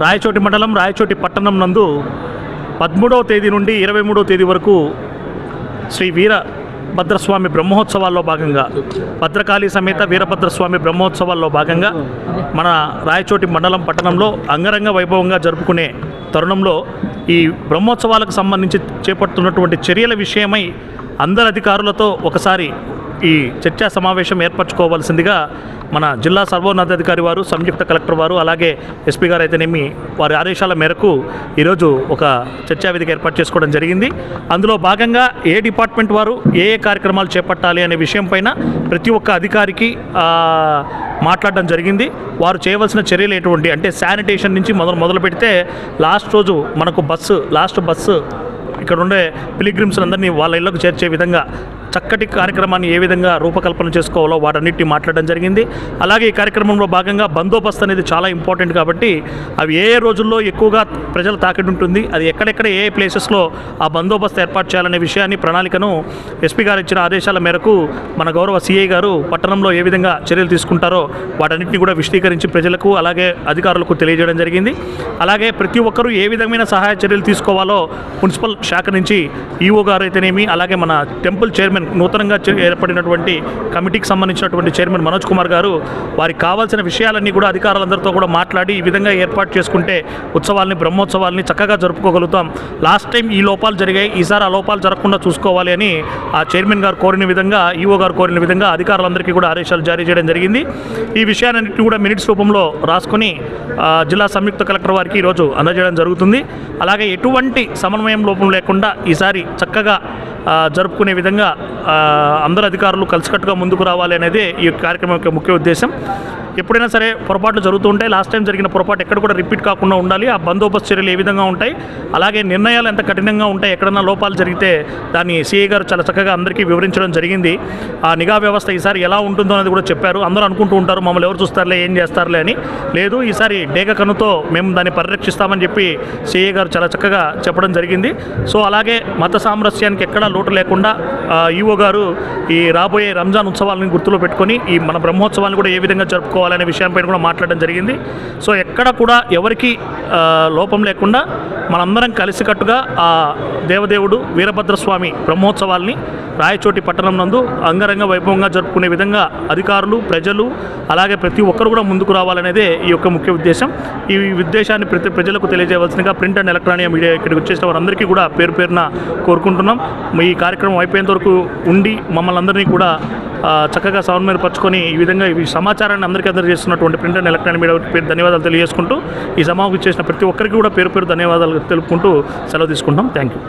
రాయచోటి మండలం రాయచోటి పట్టణం నందు పదమూడవ తేదీ నుండి ఇరవై మూడవ తేదీ వరకు శ్రీ వీర భద్రస్వామి బ్రహ్మోత్సవాల్లో భాగంగా భద్రకాళి సమేత వీరభద్రస్వామి బ్రహ్మోత్సవాల్లో భాగంగా మన రాయచోటి మండలం పట్టణంలో అంగరంగ వైభవంగా జరుపుకునే తరుణంలో ఈ బ్రహ్మోత్సవాలకు సంబంధించి చేపడుతున్నటువంటి చర్యల విషయమై అందరి అధికారులతో ఒకసారి ఈ చర్చా సమావేశం ఏర్పరచుకోవాల్సిందిగా మన జిల్లా సర్వోన్నతాధికారి వారు సంయుక్త కలెక్టర్ వారు అలాగే ఎస్పీ గారు అయితేనేమి వారి ఆదేశాల మేరకు ఈరోజు ఒక చర్చా వేదిక ఏర్పాటు చేసుకోవడం జరిగింది. అందులో భాగంగా ఏ డిపార్ట్మెంట్ వారు ఏ ఏ కార్యక్రమాలు చేపట్టాలి అనే విషయం పైన ప్రతి ఒక్క అధికారికి మాట్లాడడం జరిగింది. వారు చేయవలసిన చర్యలు ఎటువంటి? అంటే శానిటేషన్ నుంచి మొదలు మొదలు పెడితే లాస్ట్ రోజు మనకు బస్సు లాస్ట్ బస్సు ఇక్కడ ఉండే పిలిగ్రిమ్స్ అందరినీ వాళ్ళ ఇళ్ళకు చేర్చే విధంగా చక్కటి కార్యక్రమాన్ని ఏ విధంగా రూపకల్పన చేసుకోవాలో వాటన్నిటిని మాట్లాడడం జరిగింది. అలాగే ఈ కార్యక్రమంలో భాగంగా బందోబస్తు అనేది చాలా ఇంపార్టెంట్ కాబట్టి అవి ఏ ఏ రోజుల్లో ఎక్కువగా ప్రజలు తాకిడి ఉంటుంది అది ఎక్కడెక్కడ ఏ ఏ ప్లేసెస్లో ఆ బందోబస్తు ఏర్పాటు చేయాలనే విషయాన్ని ప్రణాళికను ఎస్పీ గారు ఇచ్చిన ఆదేశాల మేరకు మన గౌరవ సిఐ గారు పట్టణంలో ఏ విధంగా చర్యలు తీసుకుంటారో వాటన్నిటిని కూడా విశదీకరించి ప్రజలకు అలాగే అధికారులకు తెలియజేయడం జరిగింది. అలాగే ప్రతి ఒక్కరూ ఏ విధమైన సహాయ చర్యలు తీసుకోవాలో మున్సిపల్ శాఖ నుంచి ఈఓ గారు అయితేనేమి అలాగే మన టెంపుల్ చైర్మన్ నూతనంగా ఏర్పడినటువంటి కమిటీకి సంబంధించినటువంటి చైర్మన్ మనోజ్ కుమార్ గారు వారికి కావాల్సిన విషయాలన్నీ కూడా అధికారులందరితో కూడా మాట్లాడి ఈ విధంగా ఏర్పాటు చేసుకుంటే ఉత్సవాల్ని బ్రహ్మోత్సవాల్ని చక్కగా జరుపుకోగలుగుతాం. లాస్ట్ టైం ఈ లోపాలు జరిగాయి ఈసారి ఆ లోపాలు జరగకుండా చూసుకోవాలి అని ఆ చైర్మన్ గారు కోరిన విధంగా ఈఓ గారు కోరిన విధంగా అధికారులందరికీ కూడా ఆదేశాలు జారీ చేయడం జరిగింది. ఈ విషయాన్నింటినీ కూడా మినిట్స్ రూపంలో రాసుకొని జిల్లా సంయుక్త కలెక్టర్ వారి వారికి ఈరోజు అందజేయడం జరుగుతుంది. అలాగే ఎటువంటి సమన్వయం లోపం లేకుండా ఈసారి చక్కగా జరుపుకునే విధంగా అందరు అధికారులు కలిసికట్టుగా ముందుకు రావాలి అనేది ఈ కార్యక్రమం యొక్క ముఖ్య ఉద్దేశం. ఎప్పుడైనా సరే పొరపాట్లు జరుగుతూ ఉంటాయి. లాస్ట్ టైం జరిగిన పొరపాటు ఎక్కడ కూడా రిపీట్ కాకుండా ఉండాలి. ఆ బందోబస్తు చర్యలు ఏ విధంగా ఉంటాయి? అలాగే నిర్ణయాలు ఎంత కఠినంగా ఉంటాయి? ఎక్కడన్నా లోపాలు జరిగితే దాన్ని సిఐ గారు చాలా చక్కగా అందరికీ వివరించడం జరిగింది. ఆ నిఘా వ్యవస్థ ఈసారి ఎలా ఉంటుందో అనేది కూడా చెప్పారు. అందరూ అనుకుంటూ ఉంటారు మమ్మల్ని ఎవరు చూస్తారులే? ఏం చేస్తారులే? అని. లేదు ఈసారి డేగ కన్నుతో మేము దాన్ని పరిరక్షిస్తామని చెప్పి సిఐ గారు చాలా చక్కగా చెప్పడం జరిగింది. సో అలాగే మత సామరస్యానికి ఎక్కడా లోటు లేకుండా ఈఓ గారు ఈ రాబోయే రంజాన్ ఉత్సవాలను గుర్తులో పెట్టుకొని ఈ మన బ్రహ్మోత్సవాన్ని కూడా ఏ విధంగా జరుపుకోవాలనే విషయంపై కూడా మాట్లాడడం జరిగింది. సో ఎక్కడ కూడా ఎవరికి లోపం లేకుండా మనందరం కలిసికట్టుగా ఆ దేవదేవుడు వీరభద్రస్వామి బ్రహ్మోత్సవాల్ని రాయచోటి పట్టణం నందు అంగరంగ వైభవంగా జరుపుకునే విధంగా అధికారులు ప్రజలు అలాగే ప్రతి ఒక్కరు కూడా ముందుకు రావాలనేదే ఈ యొక్క ముఖ్య ఉద్దేశం. ఈ ఉద్దేశాన్ని ప్రతి ప్రజలకు తెలియజేయవలసిందిగా ప్రింట్ అండ్ ఎలక్ట్రానిక్ మీడియా ఇక్కడికి వచ్చేసిన వారందరికీ కూడా పేరు పేరున కోరుకుంటున్నాం. ఈ కార్యక్రమం అయిపోయేంత వరకు ఉండి మమ్మల్ని అందరినీ కూడా చక్కగా సమన్వయపరచుకొని ఈ విధంగా ఈ సమాచారాన్ని అందరికీ అందజేస్తున్నటువంటి ప్రింట్ అండ్ ఎలక్ట్రానిక్ మీడియా పేరు ధన్యవాదాలు తెలియజేసుకుంటూ ఈ సమావేశం చేసిన ప్రతి ఒక్కరికి కూడా పేరు పేరు ధన్యవాదాలు తెలుపుకుంటూ సెలవు తీసుకుంటాం థ్యాంక్ యూ